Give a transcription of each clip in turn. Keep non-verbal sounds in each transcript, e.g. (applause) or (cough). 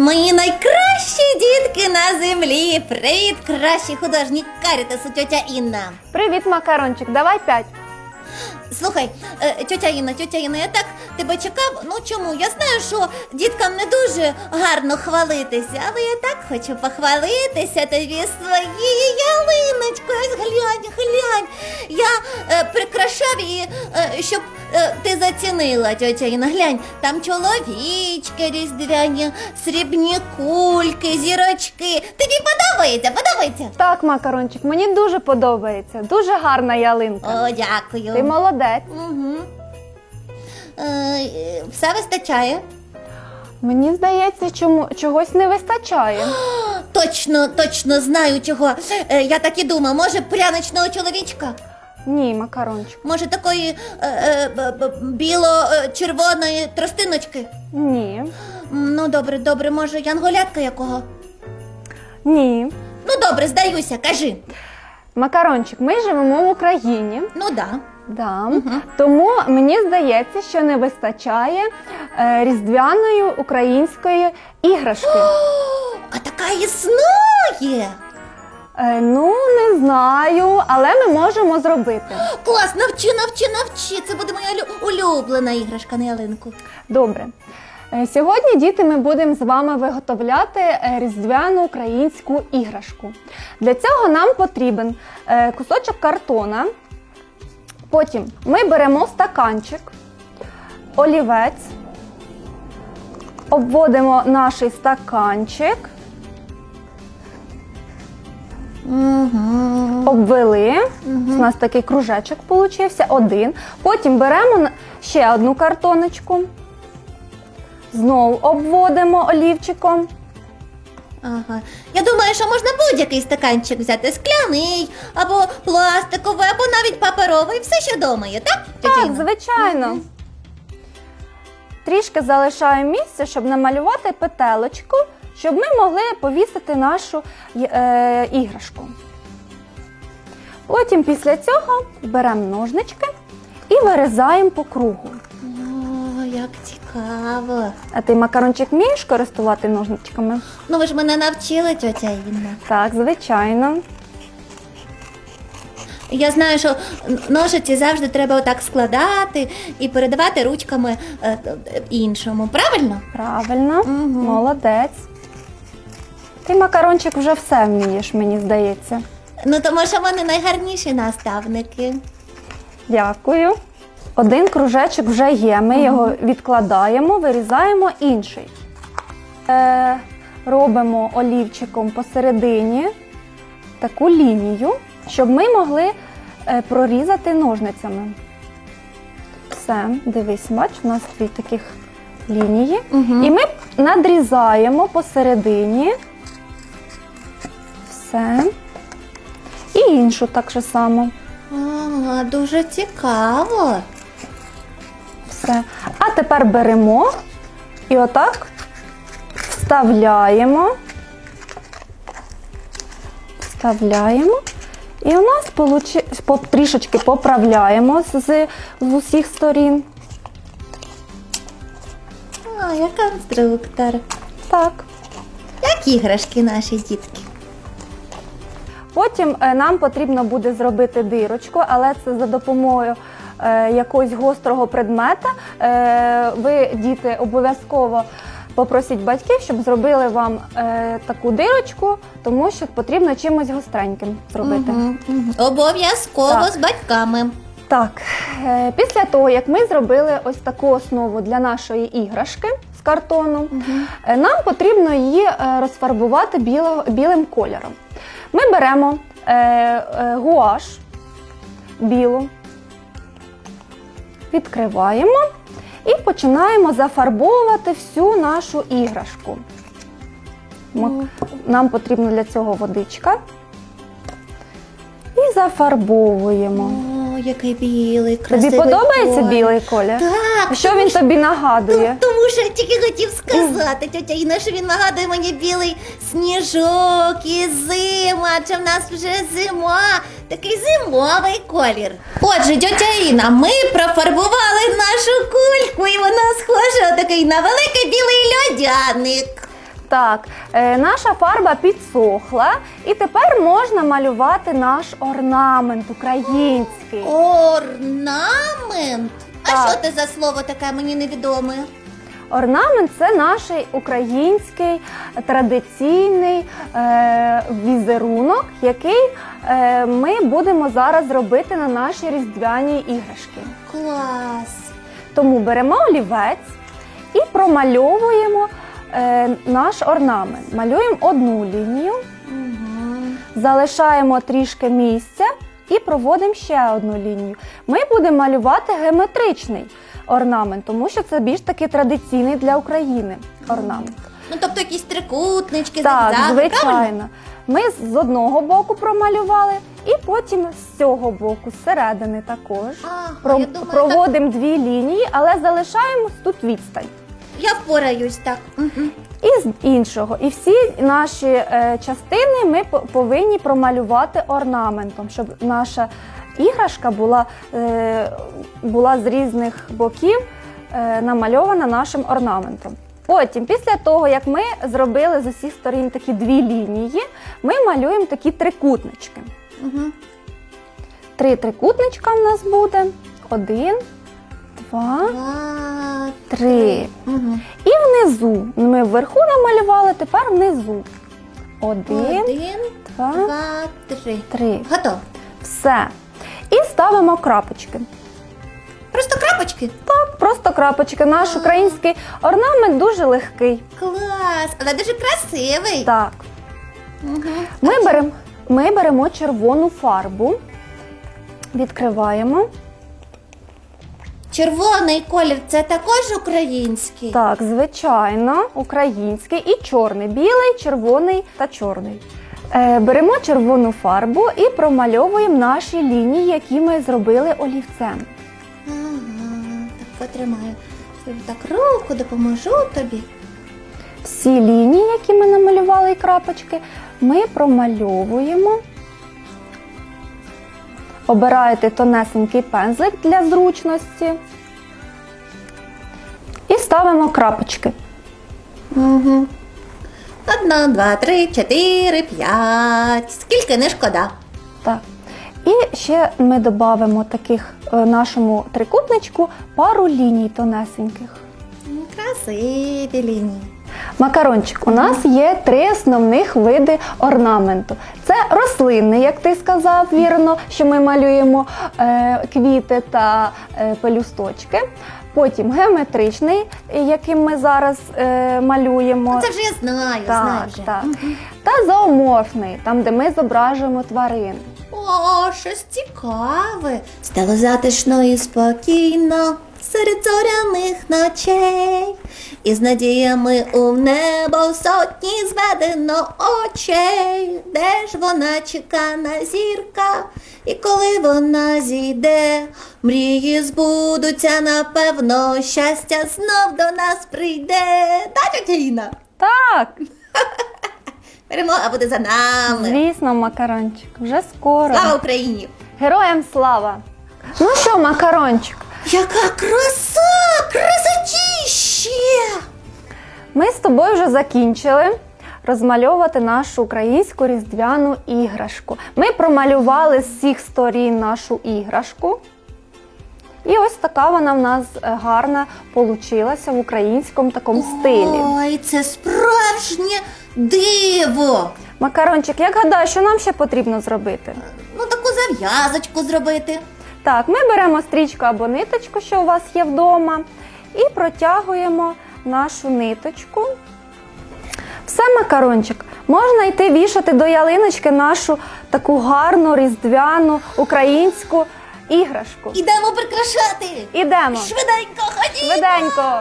мої найкращі дітки на землі. Привіт, кращий художник Карітасу, тьотя Інна. Привіт, макарончик, давай п'ять. Слухай, е, тьотя Інна, тьотя Інна, я так тебе чекав. Ну чому? Я знаю, що діткам не дуже гарно хвалитися, але я так хочу похвалитися тобі своєю ялиночкою. Ось глянь, глянь. Я е, прикрашав її, е, щоб е, ти зацінила, тьотя Інна. Глянь, там чоловічки різдвяні, срібні кульки, зірочки. Тобі подобається, подобається? Так, макарончик, мені дуже подобається. Дуже гарна ялинка. О, дякую. Ти молодець. Угу. Е, все вистачає. Мені здається, чому чогось не вистачає. (gasps) Точно, точно знаю чого. Е, я так і думав, може пряничного чоловічка? Ні, макарончик. Може такої е, е, б- б- біло-червоної тростиночки? Ні. М, Ну добре, добре, може янголятка якого? Ні. Ну добре, здаюся, кажи. Макарончик, ми живемо в Україні. Ну да. Да. Тому мені здається, що не вистачає е, різдвяної української іграшки. О, (gasps) а така існує. Е, ну, не знаю, але ми можемо зробити. (gasps) Клас, навчи, навчи, навчи. Це буде моя лю- улюблена іграшка на ялинку. Добре. Е, Сьогодні, діти, ми будемо з вами виготовляти е, різдвяну українську іграшку. Для цього нам потрібен е, кусочок картона. Потім ми беремо стаканчик, олівець, обводимо наш стаканчик, Угу. обвели. У нас такий кружечок получився, один. Потім беремо ще одну картоночку. Знову обводимо олівчиком. Ага. Я думаю, що можна будь-який стаканчик взяти скляний, або пластиковий, або навіть паперовий, все, що вдома є, так? Так, Інна? звичайно. Трішки залишаємо місце, щоб намалювати петелечку, щоб ми могли повісити нашу е, іграшку. Потім після цього беремо ножнички і вирізаємо по кругу. О, як цікаво. А ти макарончик вмієш користувати ножничками? Ну ви ж мене навчили, тетя Інна. Так, звичайно. Я знаю, що ножиці завжди треба отак складати і передавати ручками е, е, іншому. Правильно? Правильно, Мгм. молодець. Ти макарончик вже все вмієш, мені здається. Ну тому що вони найгарніші наставники. Дякую. Один кружечок вже є. Ми його відкладаємо, вирізаємо інший. Е, робимо олівчиком посередині таку лінію, щоб ми могли е, прорізати ножницями. Все, дивись, бач, у нас дві таких лінії. Угу. І ми надрізаємо посередині. Все. І іншу так же само. Ага, дуже цікаво. Все. А тепер беремо і отак вставляємо. Вставляємо. І у нас получи... по- трішечки поправляємо з, з усіх сторін. А, я конструктор. Так. Як іграшки наші дітки. Потім е, нам потрібно буде зробити дирочку, але це за допомогою якогось гострого предмета. Е, ви, діти, обов'язково попросіть батьків, щоб зробили вам е, таку дирочку, тому що потрібно чимось гостреньким зробити. Мгм, мгм. Обов'язково з батьками. Так, е, після того, як ми зробили ось таку основу для нашої іграшки з картону, е, нам потрібно її е, розфарбувати біло- білим кольором. Ми беремо е, е, гуаш білу, відкриваємо і починаємо зафарбовувати всю нашу іграшку. Нам потрібна для цього водичка. І зафарбовуємо. О, який білий, Тобі подобається колір. білий колір? Так, що він тобі нагадує? Ну, тільки хотів сказати, тетя Інна, що він нагадує мені білий сніжок і зима, адже в нас вже зима, такий зимовий колір. Отже, тетя Інна, ми профарбували нашу кульку, і вона схожа такий на великий білий льодяник. Так, е, наша фарба підсохла, і тепер можна малювати наш орнамент український. Орнамент? А Так. що це за слово таке мені невідоме? Орнамент це наш український традиційний е, візерунок, який е, ми будемо зараз робити на наші різдвяні іграшки. Клас. Тому беремо олівець і промальовуємо е, наш орнамент. Малюємо одну лінію, Угу. залишаємо трішки місця і проводимо ще одну лінію. Ми будемо малювати геометричний орнамент, тому що це більш таки традиційний для України орнамент. Ну, тобто якісь трикутнички, Так, зигзаги, правильно? звичайно. Ми з одного боку промалювали, і потім з цього боку, зсередини також. Ага, Про- я думаю, проводимо дві лінії, але залишаємо тут відстань. Я впораюсь так. Угу. І з іншого. І всі наші е, частини ми повинні промалювати орнаментом, щоб наша іграшка була, е, була з різних боків е, намальована нашим орнаментом. Потім, після того, як ми зробили з усіх сторін такі дві лінії, ми малюємо такі трикутнички. Угу. Три трикутничка в нас буде. Один, два, три. Угу. І внизу. Ми вверху намалювали, тепер внизу. Один, Один, два, два, три. три. Готово. Все. І ставимо крапочки. Просто крапочки. Так, просто крапочки. Наш український орнамент дуже легкий. Клас, але дуже красивий. Так. Угу. Ми беремо, ми беремо червону фарбу, відкриваємо. Червоний колір це також український. Так, звичайно, український і чорний. Білий, червоний та чорний. Е, беремо червону фарбу і промальовуємо наші лінії, які ми зробили олівцем. Ага, так потримаю. Так руку допоможу тобі. Всі лінії, які ми намалювали і крапочки, ми промальовуємо. Обираєте тонесенький пензлик для зручності. І ставимо крапочки. Угу. Одна, два, три, чотири, п'ять. Скільки не шкода. Так. І ще ми додамо таких е, нашому трикутничку пару ліній тонесеньких. Красиві лінії. Макарончик, у нас є три основних види орнаменту. Це рослинний, як ти сказав, вірно, що ми малюємо е, квіти та е, пелюсточки. Потім геометричний, яким ми зараз е, малюємо. Це вже я знаю, знаю вже. так. Та зооморфний, там, де ми зображуємо тварин. О, щось цікаве. Стало затишно і спокійно серед зоряних ночей. І з надіями у небо сотні зведено очей. Де ж вона чекана зірка? І коли вона зійде, мрії збудуться, напевно, щастя знов до нас прийде. Та тетя Так, (laughs) Перемога буде за нами. звісно, макарончик, вже скоро. Слава Україні! Героям слава! Ну що, макарончик, Яка краса! Красотіще! ми з тобою вже закінчили розмальовувати нашу українську різдвяну іграшку. Ми промалювали з всіх сторін нашу іграшку. І ось така вона в нас е, гарна получилася в українському такому стилі. Ой, це справжнє диво! Макарончик, як гадаєш, що нам ще потрібно зробити? Ну, таку зав'язочку зробити. Так, ми беремо стрічку або ниточку, що у вас є вдома, і протягуємо нашу ниточку. Все, макарончик, можна йти вішати до ялиночки нашу таку гарну різдвяну українську іграшку. Ідемо прикрашати! Ідемо. Швиденько ходімо! Швиденько.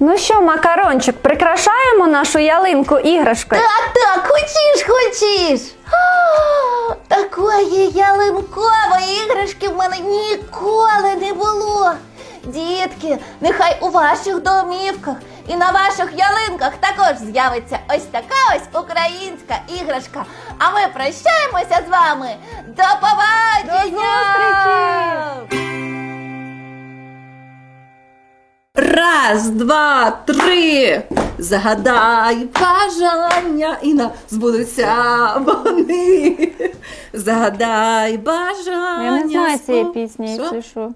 Ну що, макарончик, прикрашаємо нашу ялинку іграшкою. Так, так, хочеш, хочеш. Такої ялинкової іграшки в мене ніколи не було. Дітки, нехай у ваших домівках і на ваших ялинках також з'явиться ось така ось українська іграшка. А ми прощаємося з вами. До побачення! До зустрічі! Раз, два, три. Загадай бажання і на збудуться вони. Загадай бажання. Я не знаю цієї пісні, Що? якщо що.